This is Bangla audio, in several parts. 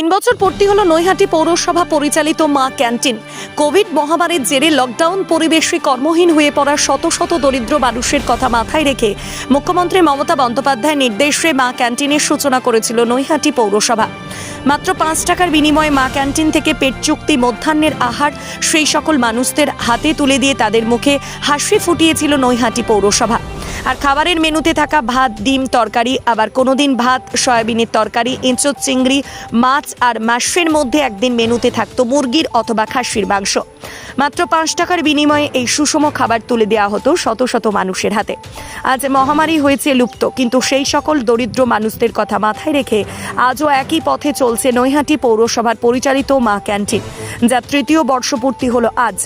তিন বছর পূর্তি হলো নৈহাটি পৌরসভা পরিচালিত মা ক্যান্টিন। কোভিড মহামারীর জেরে লকডাউন পরিবেশে কর্মহীন হয়ে পড়া শত শত দরিদ্র মানুষের কথা মাথায় রেখে মুখ্যমন্ত্রী মমতা বন্দ্যোপাধ্যায়ের নির্দেশে মা ক্যান্টিনের সূচনা করেছিল নৈহাটি পৌরসভা। মাত্র পাঁচ টাকার বিনিময়ে মা ক্যান্টিন থেকে পেট চুক্তি, মধ্যাহ্নের আহার সেই সকল মানুষদের হাতে তুলে দিয়ে তাদের মুখে হাসি ফুটিয়েছিল নৈহাটি পৌরসভা। আর খাবারের মেনুতে থাকা ভাত, ডিম, তরকারি, আবার কোনো দিন ভাত, সয়াবিনের তরকারি এঁচোর চিংড়ি, মাছ আর মাসের মধ্যে একদিন মেনুতে থাকতো মুরগির অথবা খাসির মাংস। মাত্র পাঁচ টাকার বিনিময়ে এই সুষম খাবার তুলে দেওয়া হতো শত শত মানুষের হাতে। আজ মহামারী হয়েছে লুপ্ত, কিন্তু সেই সকল দরিদ্র মানুষদের কথা মাথায় রেখে আজও একই পথে চলছে নৈহাটি পৌরসভার পরিচালিত মা ক্যান্টিন যা তৃতীয় বর্ষপূর্তি হলো আজ।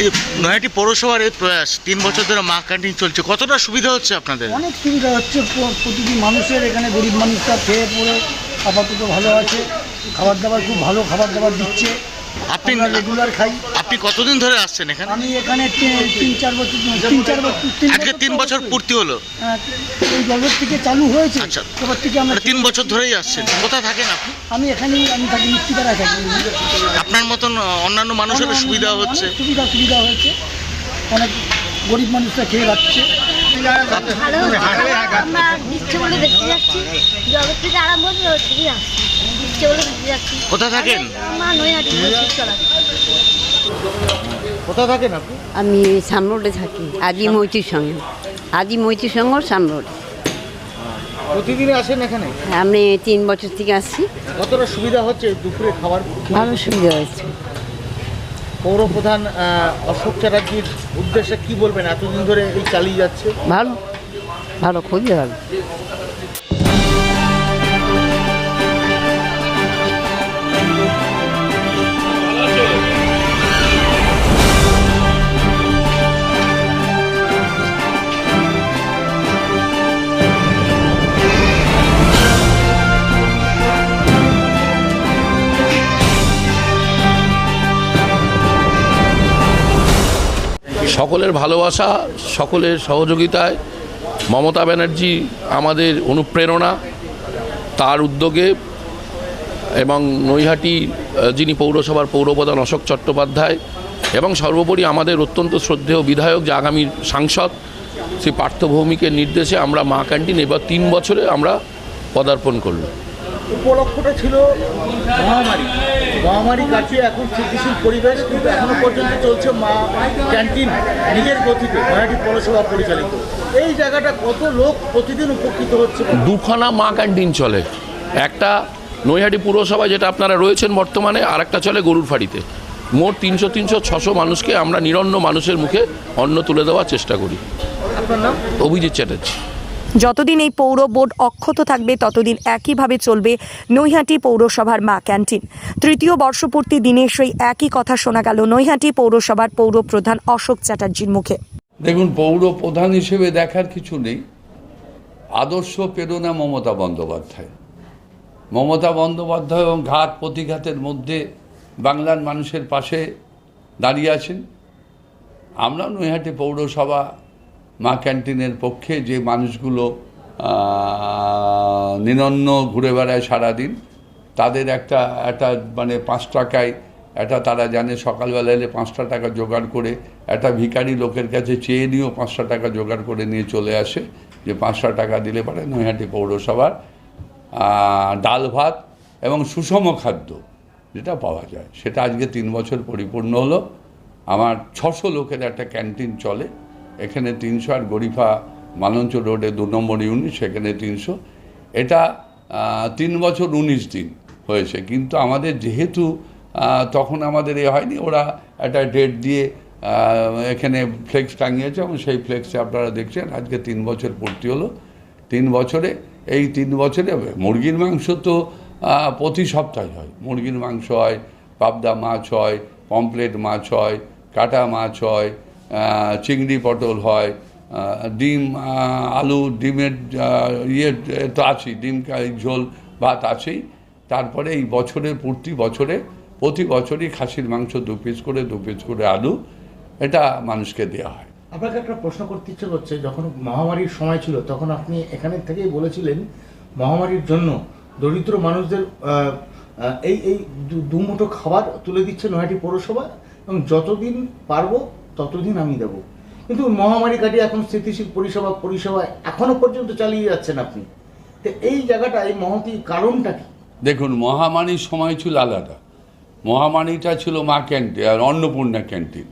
এই নয়াটি পৌরসভার এই প্রয়াস তিন বছর ধরে মা ক্যান্টিন চলছে কতটা সুবিধা হচ্ছে আপনাদের? অনেক সুবিধা হচ্ছে প্রতিটি মানুষের এখানে গরিব মানুষরা খেয়ে পড়ে আপাতত ভালো আছে খাবার দাবার খুব ভালো খাবার দাবার দিচ্ছে আপনি রেগুলার খাই। আপনি কতদিন ধরে আসছেন এখানে? আমি এখানে তিন চার বছর তিন চার বছর তিন আজকে তিন বছর পূর্তি হলো? হ্যাঁ, এই জলের থেকে চালু হয়েছে। আচ্ছা। এবার থেকে আমরা মানে তিন বছর ধরেই আসছেন। কোথায় থাকেন আপনি? আমি এখানেই আমি থাকি থাকি। আপনার মতন অন্যান্য মানুষের সুবিধা হচ্ছে? অনেক সুবিধা সুবিধা হয়েছে। অনেক গরিব মানুষরা খেয়ে যাচ্ছে ভালো আমরা দিচ্ছে বলে দেখতে যাচ্ছি। জগৎ থেকে আরম্ভ করে ওর থেকেই আসছি। দিচ্ছে বলে দেখতে যাচ্ছি। কোথায় থাকেন? আমার নৈহাটি চলা কোথায় থাকেন আপনি? আমি সামরোডে থাকি আজি মৈতির সঙ্গে আজি মৈতির সঙ্গে সামরোডে প্রতিদিন আসেন এখানে? আমি তিন বছর থেকে আসছি। কতটা সুবিধা হচ্ছে দুপুরে খাবার? ভালো সুবিধা হয়েছে। পৌর প্রধান আহ, অশোক চ্যাটার্জির উদ্দেশ্যে কি বলবেন? এতদিন ধরে এই চালিয়ে যাচ্ছে? ভালো ভালো খুবই ভালো। সকলের ভালোবাসা, সকলের সহযোগিতায় মমতা ব্যানার্জি আমাদের অনুপ্রেরণা, তার উদ্যোগে এবং নৈহাটি যিনি পৌরসভার পৌরপ্রধান অশোক চট্টোপাধ্যায় এবং সর্বোপরি আমাদের অত্যন্ত শ্রদ্ধেয় বিধায়ক যে আগামী সাংসদ শ্রী পার্থ ভৌমিকের নির্দেশে আমরা মা ক্যান্টিন এবার তিন বছরে আমরা পদার্পণ করলাম। উপলক্ষটা ছিল মহামারী। মহামারী কাটিয়ে এখন স্থিতিশীল পরিবেশ কিন্তু এখনও পর্যন্ত চলছে মা ক্যান্টিন নিজের গতিতে নয়াটি পৌরসভা পরিচালিত। এই জায়গাটা কত লোক প্রতিদিন উপকৃত হচ্ছে? দুখানা মা ক্যান্টিন চলে। একটা নৈহাটি পুরসভায় যেটা আপনারা রয়েছেন বর্তমানে আর একটা চলে গরুর ফাড়িতে। মোট তিনশো তিনশো ছশো মানুষকে আমরা নিরন্ন মানুষের মুখে অন্ন তুলে দেওয়ার চেষ্টা করি। আপনার নাম? অভিজিৎ চ্যাটার্জি। যতদিন এই পৌর বোর্ড অক্ষত থাকবে, ততদিন একইভাবে চলবে নৈহাটি পৌরসভার মা ক্যান্টিন। তৃতীয় বর্ষপূর্তি দিনে সেই একই কথা শোনা গেল নৈহাটি পৌরসভার পৌর প্রধান অশোক চ্যাটার্জির মুখে। দেখুন, পৌর প্রধান হিসেবে দেখার কিছু নেই। আদর্শ প্রেরণা মমতা বন্দ্যোপাধ্যায়। মমতা বন্দ্যোপাধ্যায় এবং ঘাত প্রতিঘাতের মধ্যে বাংলার মানুষের পাশে দাঁড়িয়ে আছেন। আমরা নৈহাটি পৌরসভা মা ক্যান্টিনের পক্ষে যে মানুষগুলো নিরন্ন ঘুরে বেড়ায় সারাদিন, তাদের একটা একটা মানে পাঁচ টাকায় একটা তারা জানে সকালবেলা এলে পাঁচটা টাকা জোগাড় করে একটা ভিখারি লোকের কাছে চেয়ে নিয়েও পাঁচটা টাকা জোগাড় করে নিয়ে চলে আসে, যে পাঁচটা টাকা দিলে পারে নৈহাটি পৌরসভার ডাল ভাত এবং সুষম খাদ্য, যেটা পাওয়া যায়। সেটা আজকে তিন বছর পরিপূর্ণ হলো। আমার ছশো লোকের একটা ক্যান্টিন চলে। এখানে তিনশো আর গরিফা মালঞ্চ রোডে দু নম্বর ইউনিট, সেখানে তিনশো। এটা তিন বছর উনিশ দিন হয়েছে, কিন্তু আমাদের যেহেতু তখন আমাদের এ হয়নি, ওরা একটা ডেট দিয়ে এখানে ফ্লেক্স টাঙিয়েছে এবং সেই ফ্লেক্সে আপনারা দেখছেন, আজকে তিন বছর পূর্তি হলো। তিন বছরে, এই তিন বছরে মুরগির মাংস তো প্রতি সপ্তাহে হয়। মুরগির মাংস হয়, পাবদা মাছ হয় পমপ্লেট মাছ হয়, কাটা মাছ হয় চিংড়ি পটল হয় ডিম আলু, ডিমের ইয়ে তো আছেই, ডিম ঝোল, ভাত আছেই। তারপরে এই বছরের প্রতি বছরে, প্রতি বছরই খাসির মাংস দু পিস করে, দু পিস করে আলু, এটা মানুষকে দেওয়া হয়। আপনাকে একটা প্রশ্ন করতে ইচ্ছে করছে, যখন মহামারীর সময় ছিল, তখন আপনি এখানে থেকেই বলেছিলেন, মহামারীর জন্য দরিদ্র মানুষদের এই এই দুমুঠো খাবার তুলে দিচ্ছে নয়াটি পৌরসভা, এবং যতদিন পারব ততদিন আমি দেবো। কিন্তু মহামারী কাটিয়ে এখন স্থিতিশীল পরিষেবা পরিষেবা এখনও পর্যন্ত চালিয়ে যাচ্ছেন আপনি। তো এই জায়গাটা, এই মহতি কারণটা কি? দেখুন, মহামারীর সময় ছিল আলাদা। মহামারীটা ছিল মা ক্যান্টিন, আর অন্নপূর্ণা ক্যান্টিন।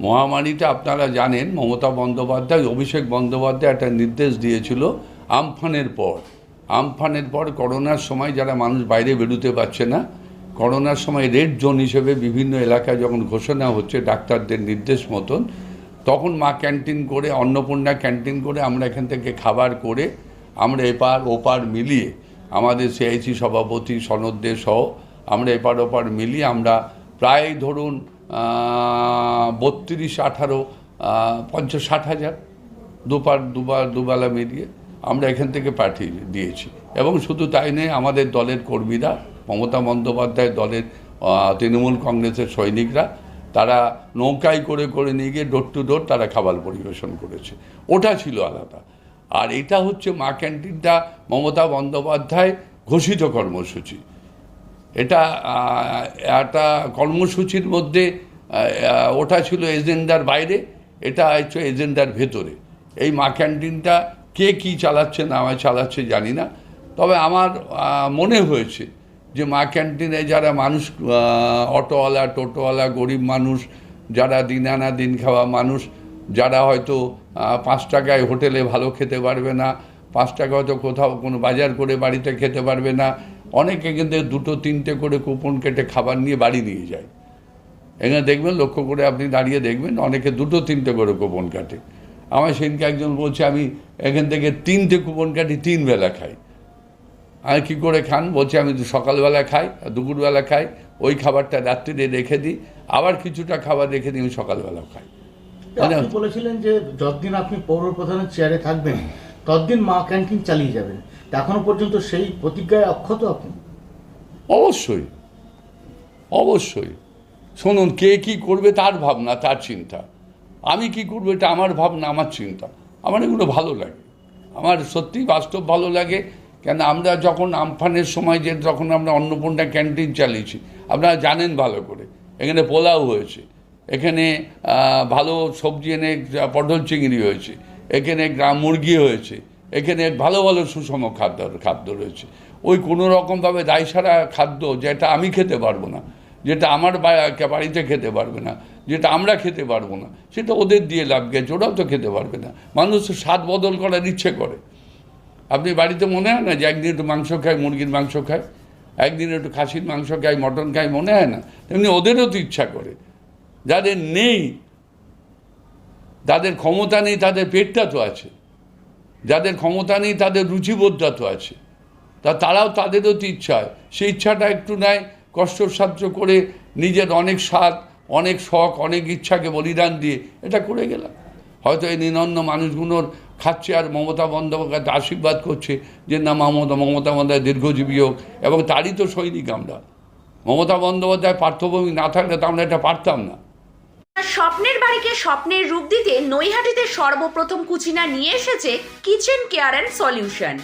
মহামারীটা আপনারা জানেন, মমতা বন্দ্যোপাধ্যায়, অভিষেক বন্দ্যোপাধ্যায় একটা নির্দেশ দিয়েছিল আমফানের পর। আমফানের পর করোনার সময় যারা মানুষ বাইরে বেরোতে পারছে না করোনার সময় রেড জোন হিসেবে বিভিন্ন এলাকায় যখন ঘোষণা হচ্ছে ডাক্তারদের নির্দেশ মতন, তখন মা ক্যান্টিন করে অন্নপূর্ণা ক্যান্টিন করে আমরা এখান থেকে খাবার করে আমরা এপার ওপার মিলিয়ে আমাদের সিআইসি সভাপতি সনদদের সহ আমরা এপার ওপার মিলিয়ে আমরা প্রায় ধরুন বত্রিশ, আঠারো পঞ্চাশ, ষাট হাজার দুপার, দুবার, দুবেলা মিলিয়ে আমরা এখান থেকে পাঠিয়ে দিয়েছি। এবং শুধু তাই নয়, আমাদের দলের কর্মীরা মমতা বন্দ্যোপাধ্যায় দলের তৃণমূল কংগ্রেসের সৈনিকরা, তারা নৌকায় করে করে নিয়ে গিয়ে ডোর টু ডোর তারা খাবার পরিবেশন করেছে। ওটা ছিল আলাদা। আর এটা হচ্ছে মা ক্যান্টিনটা মমতা বন্দ্যোপাধ্যায় ঘোষিত কর্মসূচি। এটা একটা কর্মসূচির মধ্যে ওটা ছিল এজেন্ডার বাইরে, এটা হচ্ছে এজেন্ডার ভেতরে। এই মা ক্যান্টিনটা কে কী চালাচ্ছে, না চালাচ্ছে জানি না। তবে আমার মনে হয়েছে যে মা ক্যান্টিনে যারা মানুষ অটোওয়ালা, টোটোওয়ালা, গরিব মানুষ, যারা দিন আনা দিন খাওয়া মানুষ, যারা হয়তো পাঁচ টাকায় হোটেলে ভালো খেতে পারবে না, পাঁচ টাকা হয়তো কোথাও কোনো বাজার করে বাড়িতে খেতে পারবে না, অনেকে কিন্তু দুটো, তিনটে করে কুপন কেটে খাবার নিয়ে বাড়ি নিয়ে যায়। এখানে দেখবেন, লক্ষ্য করে আপনি দাঁড়িয়ে দেখবেন, অনেকে দুটো, তিনটে করে কুপন কাটে। আমার সেদিনকে একজন বলছে, আমি এখান থেকে তিনটে কুপন কাটি, তিন বেলা খাই। আমি কী করে খান? বলছি আমি সকালবেলা খাই দুপুরবেলা খাই ওই খাবারটা রাত্রিরে রেখে দিই আবার কিছুটা খাবার রেখে দিই আমি সকালবেলাও খাই। আপনি বলেছিলেন যে যতদিন আপনি পৌর প্রধানের চেয়ারে থাকবেন ততদিন মা ক্যান্টিন চালিয়ে যাবেন। এখনও পর্যন্ত সেই প্রতিজ্ঞায় অক্ষত আপনি? অবশ্যই। অবশ্যই। শুনুন কে কি করবে তার ভাবনা তার চিন্তা। আমি কি করব এটা আমার ভাবনা আমার চিন্তা। আমার এগুলো ভালো লাগে। আমার সত্যি বাস্তব ভালো লাগে। কেন আমরা যখন আমফানের সময় যে যখন আমরা অন্নপূর্ণা ক্যান্টিন চালিয়েছি, আপনারা জানেন ভালো করে। এখানে পোলাও হয়েছে, এখানে ভালো সবজি এনে পটল চিংড়ি হয়েছে, এখানে গ্রাম মুরগি হয়েছে, এখানে ভালো ভালো সুষম খাদ্য খাদ্য রয়েছে। ওই কোনো রকমভাবে দায়সারা খাদ্য যেটা আমি খেতে পারব না, যেটা আমার বাড়িতে খেতে পারবে না, যেটা আমরা খেতে পারব না, সেটা ওদের দিয়ে লাভ গেছে, ওরাও তো খেতে পারবে না। মানুষ স্বাদ বদল করার ইচ্ছে করে। আপনি বাড়িতে মনে হয় না যে একদিন একটু মাংস খায়, মুরগির মাংস খায়? একদিন একটু খাসির মাংস খায়, মটন খায়, মনে হয় না? তেমনি ওদেরও তো ইচ্ছা করে। যাদের নেই যাদের ক্ষমতা নেই, তাদের পেটটা তো আছে। যাদের ক্ষমতা নেই, তাদের রুচিবোধটা তো আছে। তা তারাও তাদেরও তো ইচ্ছা হয়। সেই ইচ্ছাটা একটু নেয় কষ্টসাধ্য করে নিজের অনেক স্বাদ, অনেক শখ, অনেক ইচ্ছাকে বলিদান দিয়ে এটা করে গেলাম। হয়তো এই নিনন্ন মানুষগুলোর খাচ্ছে আর মমতা বন্দ্যোপাধ্যায় আশীর্বাদ করছে যে না, মমতা মমতা বন্দ্যোপাধ্যায় দীর্ঘজীবী হোক। এবং তারই তো সৈনিক আমরা। মমতা বন্দ্যোপাধ্যায় পার্থভূমি না থাকলে তো আমরা এটা পারতাম না। স্বপ্নের বাড়িকে স্বপ্নের রূপ দিতে নৈহাটিতে সর্বপ্রথম কুচিনা নিয়ে এসেছে কিচেন কেয়ার অ্যান্ড সলিউশন।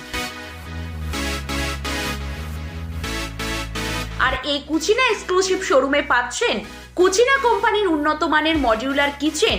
আর এই কুচিনা এক্সক্লুসিভ শোরুমে পাচ্ছেন কুচিনা কোম্পানির উন্নত মানের modular kitchen